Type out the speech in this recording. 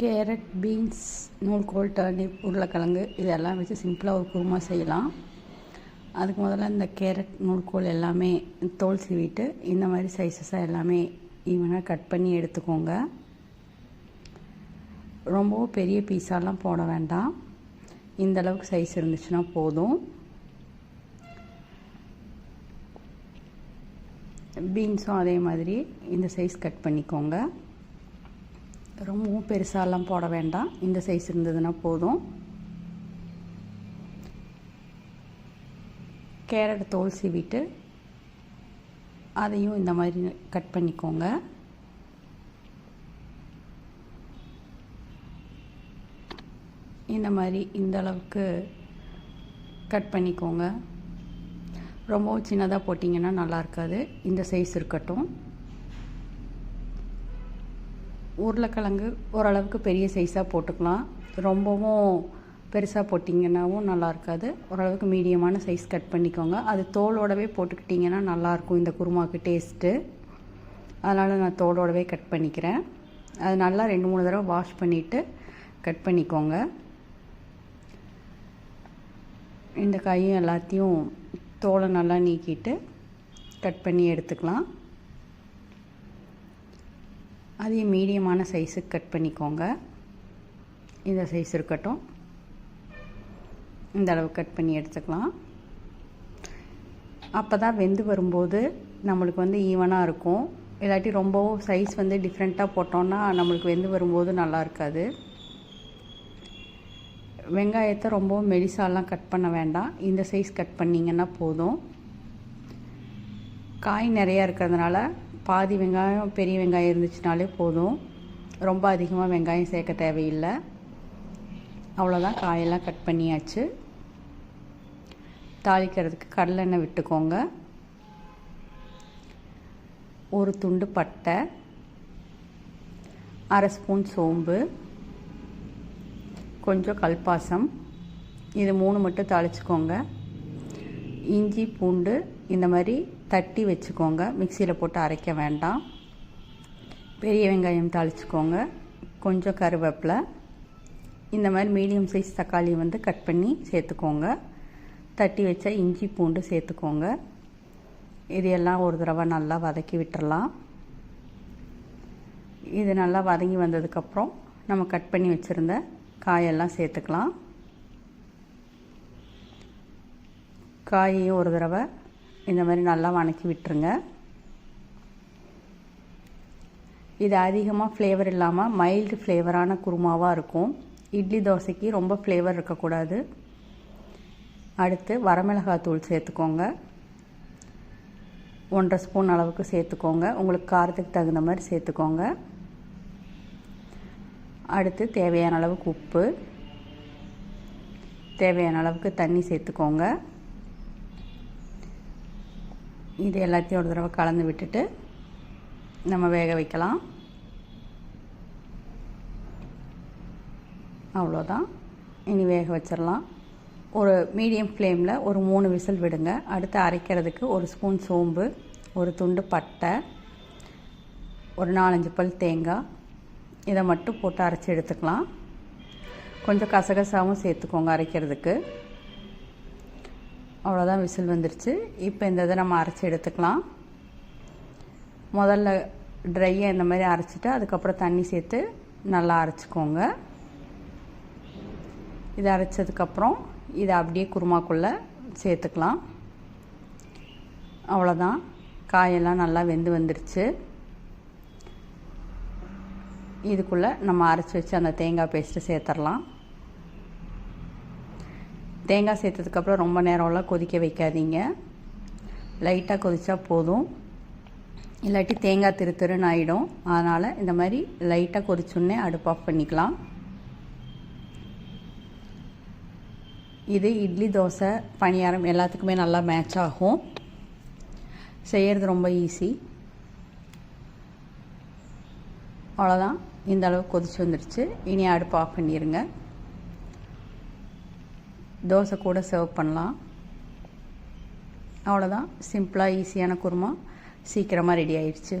Carrot beans நூல்கோல் turnip உருளைக்கிழங்கு இதெல்லாம் வச்சு சிம்பிளாக ஒரு குருமா செய்யலாம். அதுக்கு முதல்ல இந்த கேரட் நூல்கோல் எல்லாமே தோல் சீவிட்டு இந்த மாதிரி சைஸஸாக எல்லாமே ஈவனாக கட் பண்ணி எடுத்துக்கோங்க. ரொம்பவும் பெரிய பீஸாலாம் போட வேண்டாம். இந்த அளவுக்கு சைஸ் இருந்துச்சுன்னா போதும். பீன்ஸும் அதே மாதிரி இந்த சைஸ் கட் பண்ணிக்கோங்க. ரொம்பவும் பெருசாலாம் போட வேண்டாம். இந்த சைஸ் இருந்ததுன்னா போதும். கேரட் தோல் சீவிட்டு அதையும் இந்த மாதிரி கட் பண்ணிக்கோங்க. இந்த மாதிரி இந்த அளவுக்கு கட் பண்ணிக்கோங்க. ரொம்பவும் சின்னதாக போட்டிங்கன்னா நல்லா இருக்காது. இந்த சைஸ் இருக்கட்டும். உருளைக்கிழங்கு ஓரளவுக்கு பெரிய சைஸாக போட்டுக்கலாம். ரொம்பவும் பெருசாக போட்டிங்கன்னாவும் நல்லா இருக்காது. ஓரளவுக்கு மீடியமான சைஸ் கட் பண்ணிக்கோங்க. அது தோலோடவே போட்டுக்கிட்டிங்கன்னா நல்லாயிருக்கும் இந்த குருமாவுக்கு டேஸ்ட்டு அதனால் நான் தோலோடவே கட் பண்ணிக்கிறேன். அது நல்லா ரெண்டு மூணு தடவை வாஷ் பண்ணிவிட்டு கட் பண்ணிக்கோங்க. இந்த காயும் எல்லாத்தையும் தோலை நல்லா நீக்கிட்டு கட் பண்ணி எடுத்துக்கலாம். அதையும் மீடியமான சைஸுக்கு கட் பண்ணிக்கோங்க. இந்த சைஸ் இருக்கட்டும். இந்த அளவு கட் பண்ணி எடுத்துக்கலாம். அப்போ தான் வெந்து வரும்போது நம்மளுக்கு வந்து ஈவனாக இருக்கும். இல்லாட்டி ரொம்பவும் சைஸ் வந்து டிஃப்ரெண்ட்டாக போட்டோன்னா நம்மளுக்கு வெந்து வரும்போது நல்லா இருக்காது. வெங்காயத்தை ரொம்பவும் மெலிசாலாம் கட் பண்ண வேண்டாம். இந்த சைஸ் கட் பண்ணிங்கன்னா போதும். காய் நிறையா இருக்கிறதுனால பாதி வெங்காயம் பெரிய வெங்காயம் இருந்துச்சுனாலே போதும். ரொம்ப அதிகமாக வெங்காயம் சேர்க்க தேவையில்லை. அவ்வளோதான் காயெல்லாம் கட் பண்ணியாச்சு. தாளிக்கிறதுக்கு கடலெண்ணெய் விட்டுக்கோங்க. ஒரு துண்டு பட்டை அரை ஸ்பூன் சோம்பு கொஞ்சம் கல்பாசம். இது மூணு மட்டும் தாளிச்சுக்கோங்க. இஞ்சி பூண்டு இந்த மாதிரி தட்டி வச்சுக்கோங்க. மிக்சியில் போட்டு அரைக்க வேண்டாம். பெரிய வெங்காயம் தாளிச்சுக்கோங்க. கொஞ்சம் கருவேப்பிலை. இந்த மாதிரி மீடியம் சைஸ் தக்காளி வந்து கட் பண்ணி சேர்த்துக்கோங்க. தட்டி வச்ச இஞ்சி பூண்டு சேர்த்துக்கோங்க. இது எல்லாம் ஒரு தடவை நல்லா வதக்கி விட்டுறலாம். இது நல்லா வதங்கி வந்ததுக்கப்புறம் நம்ம கட் பண்ணி வச்சுருந்த காயெல்லாம் சேர்த்துக்கலாம். காயையும் ஒரு தடவை இந்த மாதிரி நல்லா வணக்கி விட்டுருங்க. இது அதிகமாக ஃப்ளேவர் இல்லாமல் மைல்டு ஃப்ளேவரான குருமாவாக இருக்கும். இட்லி தோசைக்கு ரொம்ப ஃப்ளேவர் இருக்கக்கூடாது. அடுத்து வரமிளகாய் தூள் சேர்த்துக்கோங்க. ஒன்றரை ஸ்பூன் அளவுக்கு சேர்த்துக்கோங்க. உங்களுக்கு காரத்துக்கு தகுந்த மாதிரி சேர்த்துக்கோங்க. அடுத்து தேவையான அளவுக்கு உப்பு. தேவையான அளவுக்கு தண்ணி சேர்த்துக்கோங்க. இது எல்லாத்தையும் ஒரு தடவை கலந்து விட்டுட்டு நம்ம வேக வைக்கலாம். அவ்வளோதான். இனி வேக வச்சிடலாம். ஒரு மீடியம் ஃப்ளேமில் ஒரு மூணு விசில் விடுங்க. அடுத்து அரைக்கிறதுக்கு ஒரு ஸ்பூன் சோம்பு ஒரு துண்டு பட்டை ஒரு நாலஞ்சு பல் தேங்காய். இதை மட்டும் போட்டு அரைச்சி எடுத்துக்கலாம். கொஞ்சம் கசகசாவும் சேர்த்துக்கோங்க அரைக்கிறதுக்கு. அவ்வளோதான் விசில் வந்துருச்சு. இப்போ இந்த இதை நம்ம அரைச்சி எடுத்துக்கலாம். முதல்ல ட்ரையாக இந்த மாதிரி அரைச்சிட்டு அதுக்கப்புறம் தண்ணி சேர்த்து நல்லா அரைச்சிக்கோங்க. இதை அரைச்சதுக்கப்புறம் இதை அப்படியே குருமாக்குள்ளே சேர்த்துக்கலாம். அவ்வளோதான் காயெல்லாம் நல்லா வெந்து வந்துருச்சு. இதுக்குள்ளே நம்ம அரைச்சி வச்சு அந்த தேங்காய் பேஸ்ட்டு சேர்த்துடலாம். தேங்காய் சேர்த்ததுக்கப்புறம் ரொம்ப நேரம்லாம் கொதிக்க வைக்காதீங்க. லைட்டாக கொதித்தா போதும். இல்லாட்டி தேங்காய் திரு திருன்னு ஆகிடும் அதனால் இந்த மாதிரி லைட்டாக கொதிச்சுன்னே அடுப்பு ஆஃப் பண்ணிக்கலாம். இது இட்லி தோசை பணியாரம் எல்லாத்துக்குமே நல்லா மேட்ச் ஆகும். செய்கிறது ரொம்ப ஈஸி அவ்வளோதான் இந்த அளவுக்கு கொதிச்சு வந்துடுச்சு இனி அடுப்பு ஆஃப் பண்ணிடுங்க தோசை கூட சர்வ் பண்ணலாம். அவ்வளோதான் சிம்பிளாக ஈஸியான குருமா. சீக்கிரமாக ரெடி ஆயிடுச்சு.